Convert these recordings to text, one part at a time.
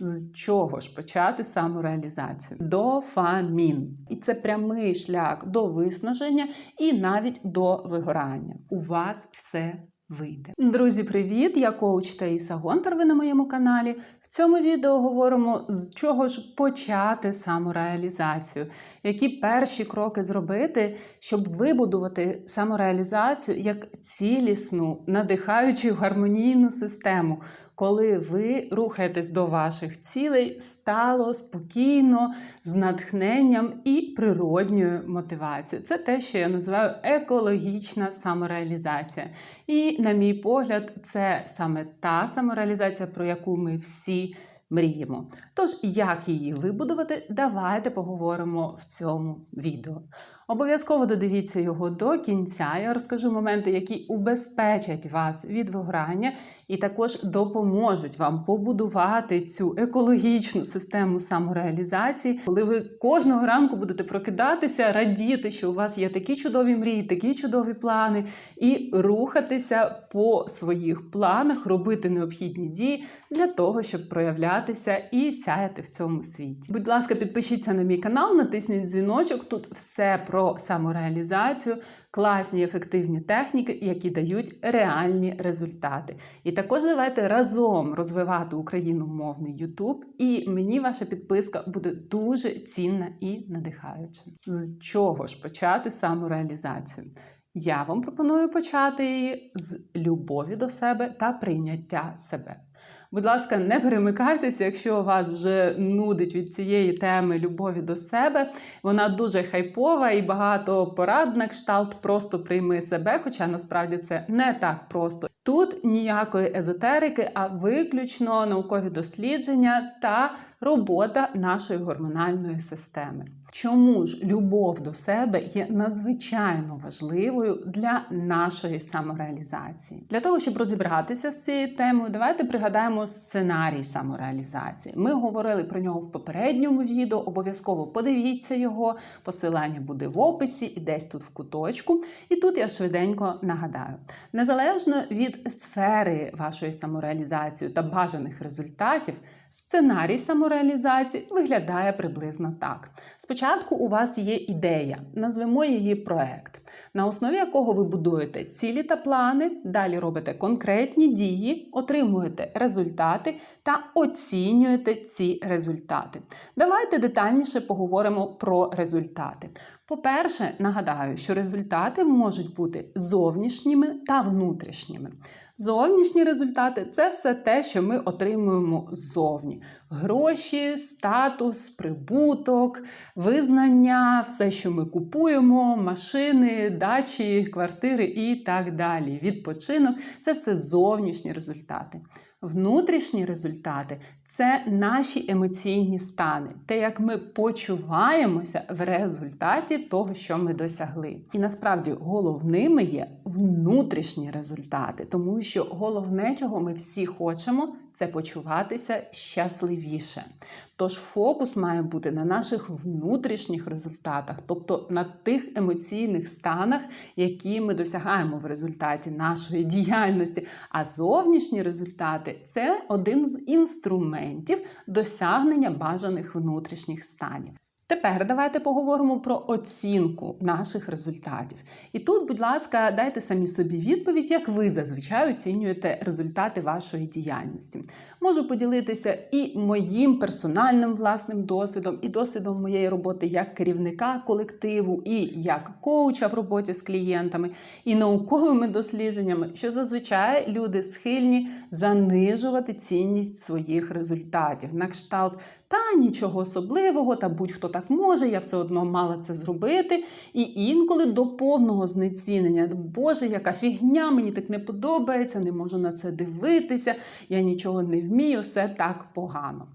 З чого ж почати самореалізацію? Дофамін. І це прямий шлях до виснаження і навіть до вигорання. У вас все вийде. Друзі, привіт! Я коуч Таїса Гонтар. Ви на моєму каналі. В цьому відео говоримо, з чого ж почати самореалізацію, які перші кроки зробити, щоб вибудувати самореалізацію як цілісну, надихаючу гармонійну систему, коли ви рухаєтесь до ваших цілей стало, спокійно, з натхненням і природньою мотивацією. Це те, що я називаю екологічна самореалізація. І, на мій погляд, це саме та самореалізація, про яку ми всі мріємо. Тож, як її вибудувати, давайте поговоримо в цьому відео. Обов'язково додивіться його до кінця. Я розкажу моменти, які убезпечать вас від вигорання, і також допоможуть вам побудувати цю екологічну систему самореалізації, коли ви кожного ранку будете прокидатися, радіти, що у вас є такі чудові мрії, такі чудові плани, і рухатися по своїх планах, робити необхідні дії для того, щоб проявлятися і сяяти в цьому світі. Будь ласка, підпишіться на мій канал, натисніть дзвіночок. Тут все про самореалізацію, класні ефективні техніки, які дають реальні результати. І також давайте разом розвивати україномовний YouTube, і мені ваша підписка буде дуже цінна і надихаюча. З чого ж почати самореалізацію? Я вам пропоную почати її з любові до себе та прийняття себе. Будь ласка, не перемикайтеся, якщо вас вже нудить від цієї теми любові до себе. Вона дуже хайпова і багато порад на кшталт просто прийми себе, хоча насправді це не так просто. Тут ніякої езотерики, а виключно наукові дослідження та робота нашої гормональної системи. Чому ж любов до себе є надзвичайно важливою для нашої самореалізації? Для того, щоб розібратися з цією темою, давайте пригадаємо сценарій самореалізації. Ми говорили про нього в попередньому відео. Обов'язково подивіться його. Посилання буде в описі і десь тут в куточку. І тут я швиденько нагадаю: незалежно від сфери вашої самореалізації та бажаних результатів. Сценарій самореалізації виглядає приблизно так. Спочатку у вас є ідея, назвемо її проект, на основі якого ви будуєте цілі та плани, далі робите конкретні дії, отримуєте результати та оцінюєте ці результати. Давайте детальніше поговоримо про результати. По-перше, нагадаю, що результати можуть бути зовнішніми та внутрішніми. Зовнішні результати це все те, що ми отримуємо ззовні: гроші, статус, прибуток, визнання, все, що ми купуємо, машини, дачі, квартири і так далі. Відпочинок це все зовнішні результати. Внутрішні результати це наші емоційні стани, те, як ми почуваємося в результаті того, що ми досягли. І насправді головними є внутрішні результати, тому що головне, чого ми всі хочемо, це почуватися щасливіше. Тож фокус має бути на наших внутрішніх результатах, тобто на тих емоційних станах, які ми досягаємо в результаті нашої діяльності. А зовнішні результати це один з інструментів досягнення бажаних внутрішніх станів. Тепер давайте поговоримо про оцінку наших результатів. І тут, будь ласка, дайте самі собі відповідь, як ви зазвичай оцінюєте результати вашої діяльності. Можу поділитися і моїм персональним власним досвідом, і досвідом моєї роботи як керівника колективу, і як коуча в роботі з клієнтами, і науковими дослідженнями, що зазвичай люди схильні занижувати цінність своїх результатів на кшталт. Та нічого особливого, та будь-хто так може, я все одно мала це зробити. І інколи до повного знецінення. Боже, яка фігня, мені так не подобається, не можу на це дивитися, я нічого не вмію, все так погано.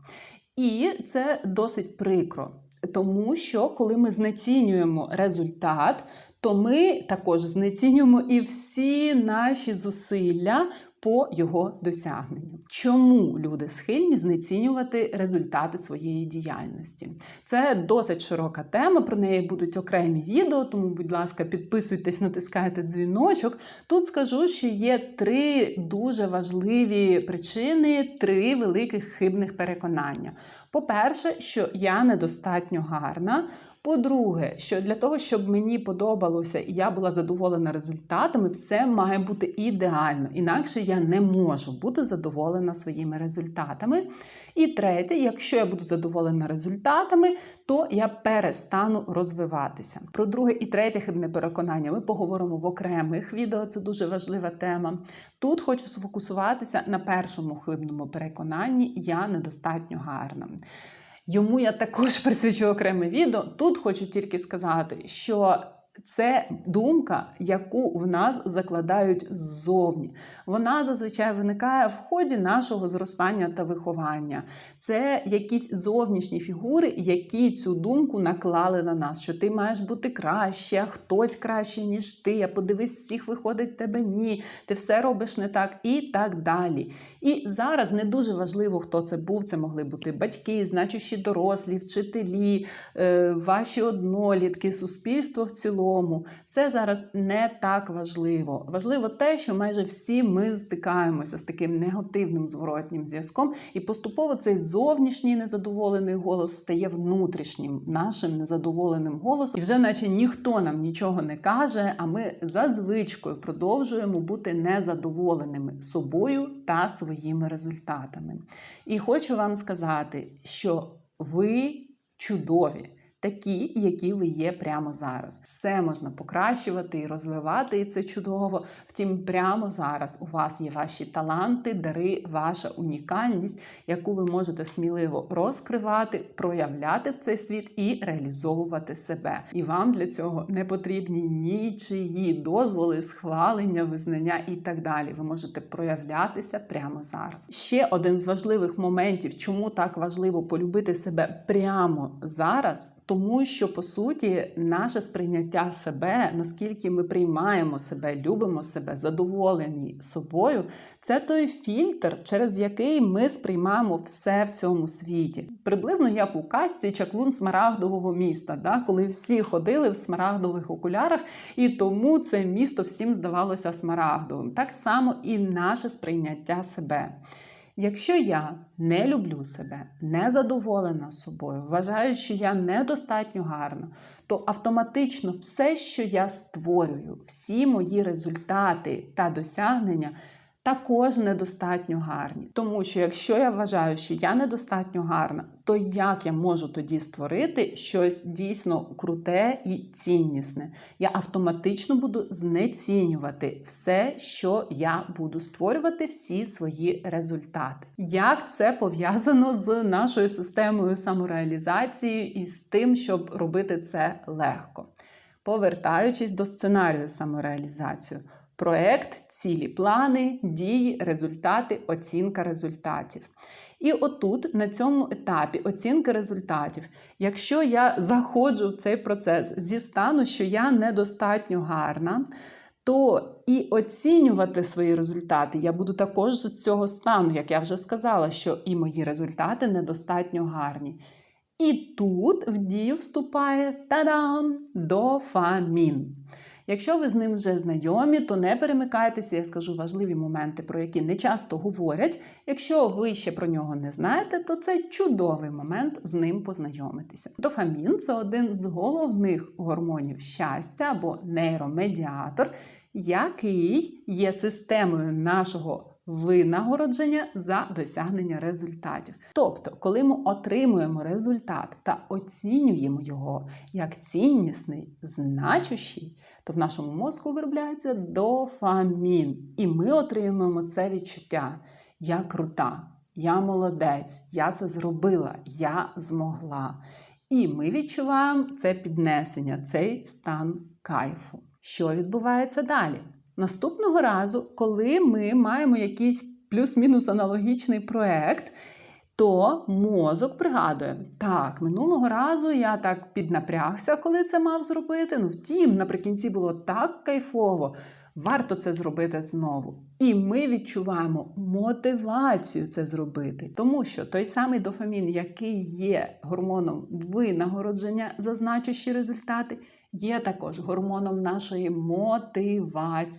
І це досить прикро, тому що коли ми знецінюємо результат, то ми також знецінюємо і всі наші зусилля по його досягненню. Чому люди схильні знецінювати результати своєї діяльності? Це досить широка тема. Про неї будуть окремі відео, тому, будь ласка, підписуйтесь, натискайте дзвіночок. Тут скажу, що є три дуже важливі причини, три великих хибних переконання. По-перше, що я недостатньо гарна. По-друге, що для того, щоб мені подобалося і я була задоволена результатами, все має бути ідеально. Інакше я не можу бути задоволена своїми результатами. І третє, якщо я буду задоволена результатами, то я перестану розвиватися. Про друге і третє хибне переконання ми поговоримо в окремих відео. Це дуже важлива тема. Тут хочу сфокусуватися на першому хибному переконанні: я недостатньо гарна. Йому я також присвячу окреме відео. Тут хочу тільки сказати, що це думка, яку в нас закладають ззовні. Вона зазвичай виникає в ході нашого зростання та виховання. Це якісь зовнішні фігури, які цю думку наклали на нас, що ти маєш бути краще, хтось краще, ніж ти. А подивись, всіх виходить тебе ні, ти все робиш не так і так далі. І зараз не дуже важливо, хто це був. Це могли бути батьки, значущі дорослі, вчителі, е, ваші однолітки, суспільство в цілому. Це зараз не так важливо. Важливо те, що майже всі ми стикаємося з таким негативним зворотнім зв'язком, і поступово цей зовнішній незадоволений голос стає внутрішнім нашим незадоволеним голосом, і вже наче ніхто нам нічого не каже. А ми за звичкою продовжуємо бути незадоволеними собою та своїми результатами. І хочу вам сказати, що ви чудові такі, які ви є прямо зараз. Все можна покращувати і розвивати, і це чудово. Втім, прямо зараз у вас є ваші таланти, дари, ваша унікальність, яку ви можете сміливо розкривати, проявляти в цей світ і реалізовувати себе. І вам для цього не потрібні нічиї дозволи, схвалення, визнання і так далі. Ви можете проявлятися прямо зараз. Ще один з важливих моментів, чому так важливо полюбити себе прямо зараз тому що по суті наше сприйняття себе, наскільки ми приймаємо себе, любимо себе, задоволені собою, це той фільтр, через який ми сприймаємо все в цьому світі. Приблизно як у казці чаклун смарагдового міста, да? коли всі ходили в смарагдових окулярах, і тому це місто всім здавалося смарагдовим. Так само і наше сприйняття себе. Якщо я не люблю себе, не задоволена собою, вважаю, що я недостатньо гарна, то автоматично все, що я створюю, всі мої результати та досягнення також недостатньо гарні. Тому що якщо я вважаю, що я недостатньо гарна, то як я можу тоді створити щось дійсно круте і ціннісне? Я автоматично буду знецінювати все, що я буду створювати, всі свої результати. Як це пов'язано з нашою системою самореалізації і з тим, щоб робити це легко? Повертаючись до сценарію самореалізації. Проект, цілі, плани, дії, результати, оцінка результатів. І отут, на цьому етапі оцінки результатів, якщо я заходжу в цей процес зі стану, що я недостатньо гарна, то і оцінювати свої результати я буду також з цього стану, як я вже сказала, що і мої результати недостатньо гарні. І тут в дію вступає та-дам, дофамін. Якщо ви з ним вже знайомі, то не перемикайтеся, я скажу важливі моменти, про які не часто говорять. Якщо ви ще про нього не знаєте, то це чудовий момент з ним познайомитися. Дофамін це один з головних гормонів щастя або нейромедіатор, який є системою нашого винагородження за досягнення результатів. Тобто, коли ми отримуємо результат та оцінюємо його як ціннісний, значущий, то в нашому мозку виробляється дофамін. І ми отримуємо це відчуття. Я крута, я молодець, я це зробила, я змогла. І ми відчуваємо це піднесення, цей стан кайфу. Що відбувається далі? Наступного разу, коли ми маємо якийсь плюс-мінус аналогічний проект, то мозок пригадує, так, минулого разу я так піднапрягся, коли це мав зробити. Ну, втім, наприкінці було так кайфово. Варто це зробити знову. І ми відчуваємо мотивацію це зробити, тому що той самий дофамін, який є гормоном винагородження за значущі результати, є також гормоном нашої мотивації.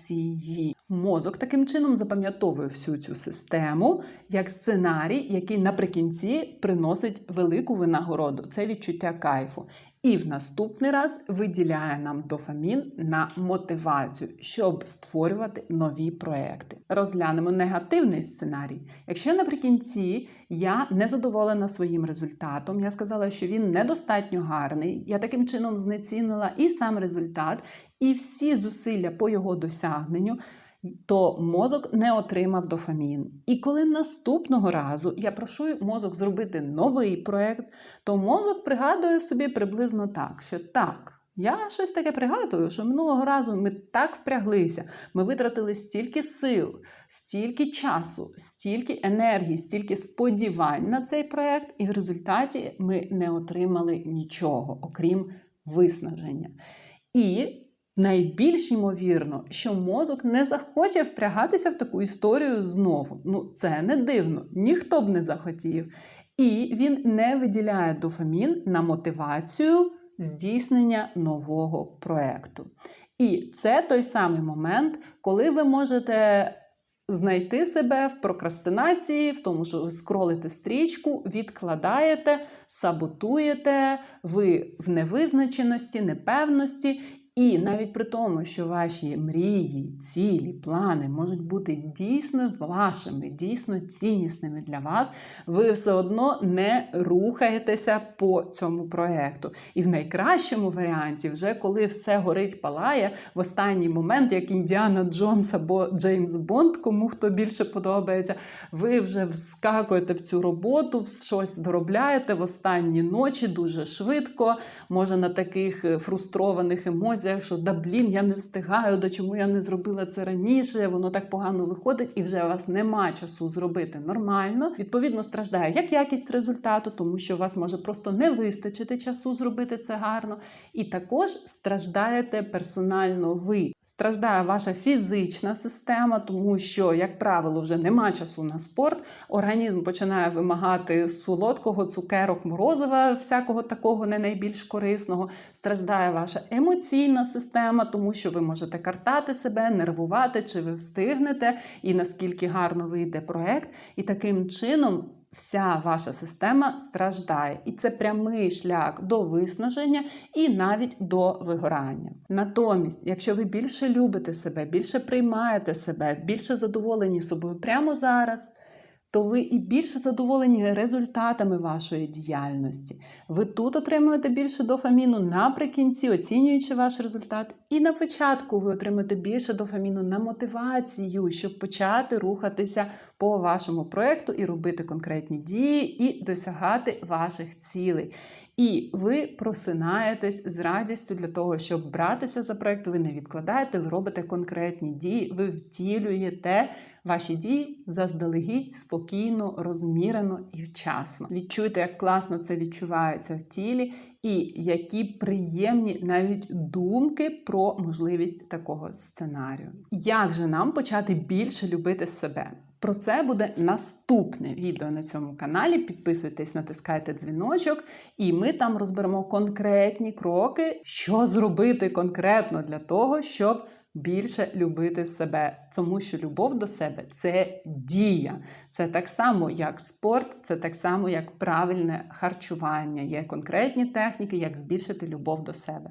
Мозок таким чином запам'ятовує всю цю систему як сценарій, який наприкінці приносить велику винагороду. Це відчуття кайфу. І в наступний раз виділяє нам дофамін на мотивацію, щоб створювати нові проекти. Розглянемо негативний сценарій. Якщо наприкінці я не задоволена своїм результатом, я сказала, що він недостатньо гарний, я таким чином знецінила і сам результат, і всі зусилля по його досягненню. То мозок не отримав дофамін. І коли наступного разу я прошу мозок зробити новий проект, то мозок пригадує собі приблизно так, що так, я щось таке пригадую, що минулого разу ми так впряглися, ми витратили стільки сил, стільки часу, стільки енергії, стільки сподівань на цей проект, і в результаті ми не отримали нічого, окрім виснаження. І Найбільш ймовірно, що мозок не захоче впрягатися в таку історію знову. Ну, це не дивно, ніхто б не захотів. І він не виділяє дофамін на мотивацію здійснення нового проекту. І це той самий момент, коли ви можете знайти себе в прокрастинації, в тому, що ви скролите стрічку, відкладаєте, саботуєте, ви в невизначеності, непевності. І навіть при тому, що ваші мрії, цілі, плани можуть бути дійсно вашими, дійсно ціннісними для вас, ви все одно не рухаєтеся по цьому проєкту. І в найкращому варіанті, вже коли все горить, палає, в останній момент, як Індіана Джонс або Джеймс Бонд, кому хто більше подобається, ви вже вскакуєте в цю роботу, щось доробляєте в останні ночі дуже швидко, може на таких е, фрустрованих емоціях що да блін, я не встигаю, да чому я не зробила це раніше, воно так погано виходить, і вже у вас нема часу зробити нормально. Відповідно, страждає як якість результату, тому що у вас може просто не вистачити часу зробити це гарно. І також страждаєте персонально ви. Страждає ваша фізична система, тому що, як правило, вже нема часу на спорт. Організм починає вимагати солодкого, цукерок, морозива, всякого такого не найбільш корисного. Страждає ваша емоційна система, тому що ви можете картати себе, нервувати, чи ви встигнете, і наскільки гарно вийде проект. І таким чином вся ваша система страждає. І це прямий шлях до виснаження і навіть до вигорання. Натомість, якщо ви більше любите себе, більше приймаєте себе, більше задоволені собою прямо зараз то ви і більше задоволені результатами вашої діяльності. Ви тут отримуєте більше дофаміну наприкінці, оцінюючи ваш результат. І на початку ви отримуєте більше дофаміну на мотивацію, щоб почати рухатися по вашому проєкту і робити конкретні дії, і досягати ваших цілей. І ви просинаєтесь з радістю для того, щоб братися за проєкт, ви не відкладаєте, ви робите конкретні дії, ви втілюєте ваші дії заздалегідь спокійно, розмірено і вчасно. Відчуйте, як класно це відчувається в тілі, і які приємні навіть думки про можливість такого сценарію. Як же нам почати більше любити себе? Про це буде наступне відео на цьому каналі. Підписуйтесь, натискайте дзвіночок, і ми там розберемо конкретні кроки, що зробити конкретно для того, щоб більше любити себе, тому що любов до себе це дія. Це так само, як спорт, це так само, як правильне харчування. Є конкретні техніки, як збільшити любов до себе.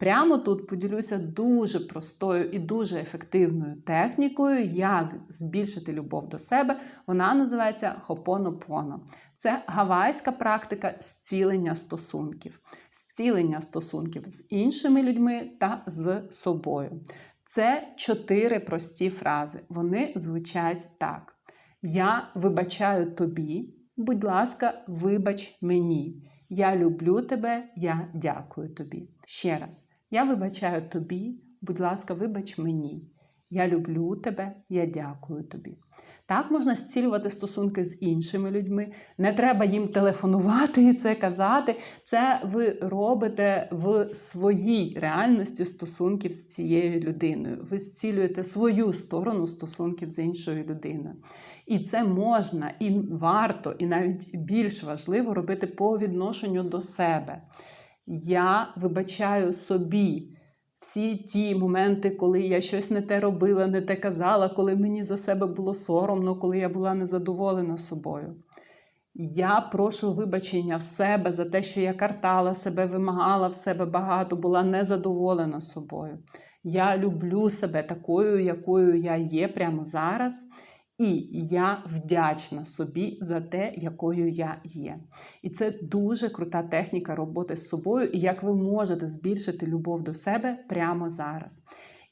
Прямо тут поділюся дуже простою і дуже ефективною технікою, як збільшити любов до себе. Вона називається хопонопоно. Це гавайська практика зцілення стосунків, зцілення стосунків з іншими людьми та з собою. Це чотири прості фрази. Вони звучать так: Я вибачаю тобі, будь ласка, вибач мені. Я люблю тебе, я дякую тобі. Ще раз. Я вибачаю тобі, будь ласка, вибач мені. Я люблю тебе, я дякую тобі. Так можна зцілювати стосунки з іншими людьми. Не треба їм телефонувати і це казати. Це ви робите в своїй реальності стосунків з цією людиною. Ви зцілюєте свою сторону стосунків з іншою людиною. І це можна, і варто, і навіть більш важливо робити по відношенню до себе. Я вибачаю собі всі ті моменти, коли я щось не те робила, не те казала, коли мені за себе було соромно, коли я була незадоволена собою. Я прошу вибачення в себе за те, що я картала себе, вимагала в себе багато, була незадоволена собою. Я люблю себе такою, якою я є прямо зараз. І я вдячна собі за те, якою я є. І це дуже крута техніка роботи з собою, і як ви можете збільшити любов до себе прямо зараз.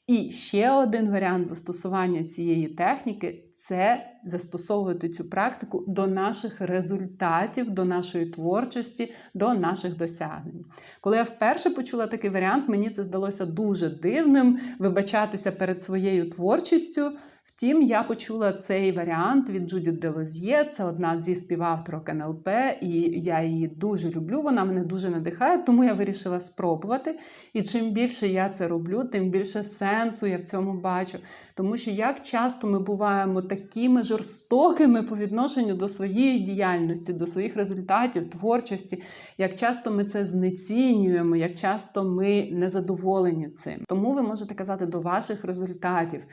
І ще один варіант застосування цієї техніки це застосовувати цю практику до наших результатів, до нашої творчості, до наших досягнень. Коли я вперше почула такий варіант, мені це здалося дуже дивним вибачатися перед своєю творчістю. Втім, я почула цей варіант від Джудіт Делоз'є. Це одна зі співавторок НЛП, і я її дуже люблю. Вона мене дуже надихає, тому я вирішила спробувати. І чим більше я це роблю, тим більше сенсу я в цьому бачу. Тому що як часто ми буваємо такими жорстокими по відношенню до своєї діяльності, до своїх результатів, творчості, як часто ми це знецінюємо, як часто ми незадоволені цим. Тому ви можете казати до ваших результатів.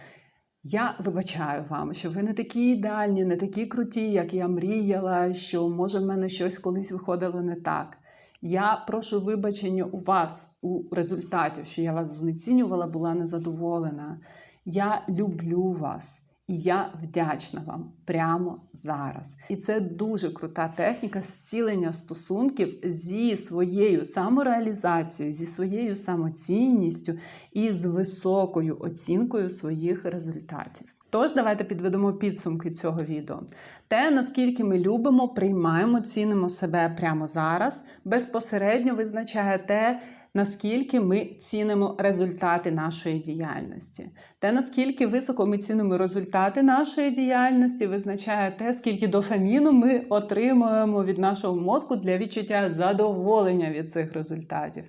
Я вибачаю вам, що ви не такі ідеальні, не такі круті, як я мріяла, що може в мене щось колись виходило не так. Я прошу вибачення у вас у результаті, що я вас знецінювала, була незадоволена. Я люблю вас. І я вдячна вам прямо зараз. І це дуже крута техніка зцілення стосунків зі своєю самореалізацією, зі своєю самоцінністю і з високою оцінкою своїх результатів. Тож, давайте підведемо підсумки цього відео. Те, наскільки ми любимо, приймаємо, цінимо себе прямо зараз, безпосередньо визначає те, наскільки ми цінимо результати нашої діяльності. Те, наскільки високо ми цінимо результати нашої діяльності, визначає те, скільки дофаміну ми отримуємо від нашого мозку для відчуття задоволення від цих результатів.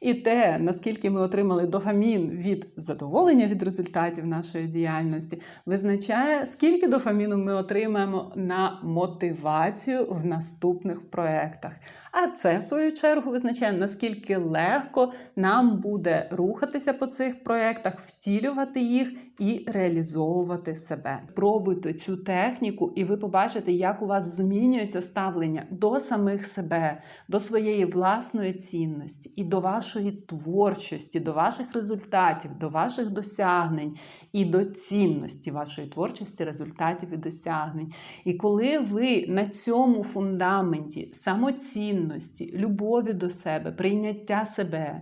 І те, наскільки ми отримали дофамін від задоволення від результатів нашої діяльності, визначає, скільки дофаміну ми отримаємо на мотивацію в наступних проєктах. А це, в свою чергу, визначає, наскільки легко нам буде рухатися по цих проєктах, втілювати їх і реалізовувати себе. Спробуйте цю техніку, і ви побачите, як у вас змінюється ставлення до самих себе, до своєї власної цінності і до вашої творчості, до ваших результатів, до ваших досягнень і до цінності вашої творчості, результатів і досягнень. І коли ви на цьому фундаменті самоцінності, любові до себе, прийняття себе,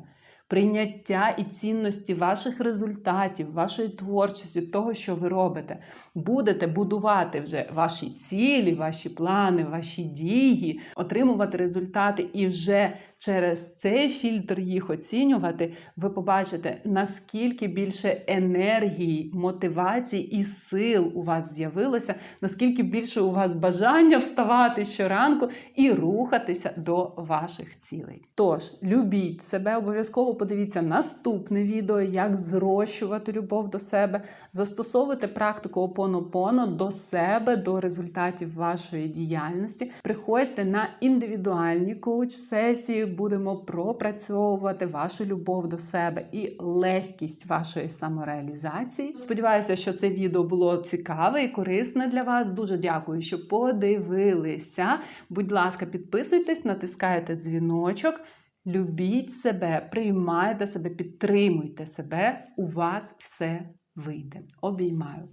прийняття і цінності ваших результатів, вашої творчості, того, що ви робите, будете будувати вже ваші цілі, ваші плани, ваші дії, отримувати результати і вже через цей фільтр їх оцінювати, ви побачите, наскільки більше енергії, мотивації і сил у вас з'явилося, наскільки більше у вас бажання вставати щоранку і рухатися до ваших цілей. Тож, любіть себе, обов'язково подивіться наступне відео, як зрощувати любов до себе, застосовуйте практику опонопоно до себе, до результатів вашої діяльності. Приходьте на індивідуальні коуч-сесії будемо пропрацьовувати вашу любов до себе і легкість вашої самореалізації. Сподіваюся, що це відео було цікаве і корисне для вас. Дуже дякую, що подивилися. Будь ласка, підписуйтесь, натискайте дзвіночок. Любіть себе, приймайте себе, підтримуйте себе. У вас все вийде. Обіймаю.